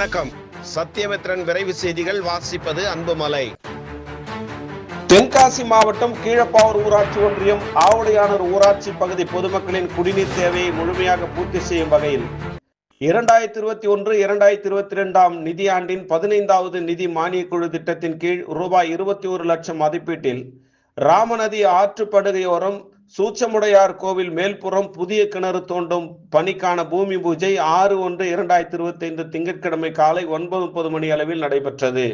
வணக்கம். சத்தியமித்ரன் விரைவு செய்திகள் வாசிப்பது அன்புமலை. தென்காசி மாவட்டம் கீழப்பாவூர் ஊராட்சி ஒன்றியம் ஆவுடையானூர் ஊராட்சி பகுதி பொதுமக்களின் குடிநீர் தேவையை முழுமையாக பூர்த்தி செய்யும் வகையில் இரண்டாயிரத்தி இருபத்தி ஒன்று இரண்டாயிரத்தி இருபத்தி இரண்டாம் நிதியாண்டின் பதினைந்தாவது நிதி மானியக் குழு திட்டத்தின் கீழ் ரூபாய் இருபத்தி ஒரு லட்சம் மதிப்பீட்டில் ராமநதி ஆற்றுப்படுகையோரம் சூச்சமுடையார் கோவில் மேல்புறம் புதிய கிணறு தோண்டும் பணிக்கான பூமி பூஜை ஆறு ஒன்று இரண்டாயிரத்தி இருபத்தி ஐந்து திங்கட்கிழமை காலை ஒன்பது முப்பது மணி அளவில் நடைபெற்றது.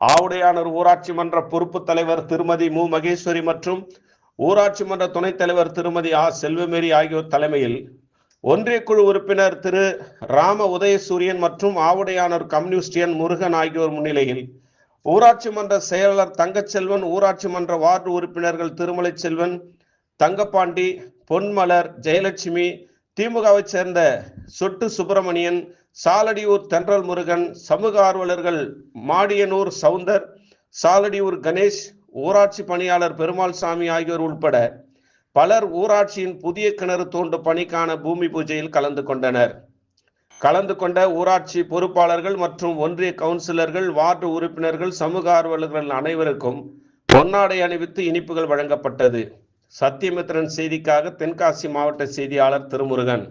ஆவுடையானூர் ஊராட்சி மன்ற பொறுப்பு தலைவர் திருமதி மு. மகேஸ்வரி மற்றும் ஊராட்சி மன்ற துணைத் தலைவர் திருமதி ஆ. செல்வமேரி ஆகியோர் தலைமையில் ஒன்றிய குழு உறுப்பினர் திரு. ராம உதயசூரியன் மற்றும் ஆவுடையானூர் கம்யூனிஸ்டியன் முருகன் ஆகியோர் முன்னிலையில் ஊராட்சி மன்ற செயலாளர் தங்கச்செல்வன் ஊராட்சி மன்ற வார்டு உறுப்பினர்கள் திருமலை செல்வன் தங்கப்பாண்டி பொன்மலர் ஜெயலட்சுமி திமுகவைச் சேர்ந்த சொட்டு சுப்பிரமணியன் சாலடியூர் தென்றல் முருகன் சமூக ஆர்வலர்கள் மாடியனூர் சவுந்தர் சாலடியூர் கணேஷ் ஊராட்சி பணியாளர் பெருமாள் சாமி ஆகியோர் உட்பட பலர் ஊராட்சியின் புதிய கிணறு தோண்டும் பணிக்கான பூமி பூஜையில் கலந்து கொண்டனர். கலந்து கொண்ட ஊராட்சி பொறுப்பாளர்கள் மற்றும் ஒன்றிய கவுன்சிலர்கள் வார்டு உறுப்பினர்கள் சமூக ஆர்வலர்கள் அனைவருக்கும் பொன்னாடை அணிவித்து இனிப்புகள் வழங்கப்பட்டது. சத்தியமித்ரன் செய்திக்காக தென்காசி மாவட்ட செய்தியாளர் திருமுருகன்.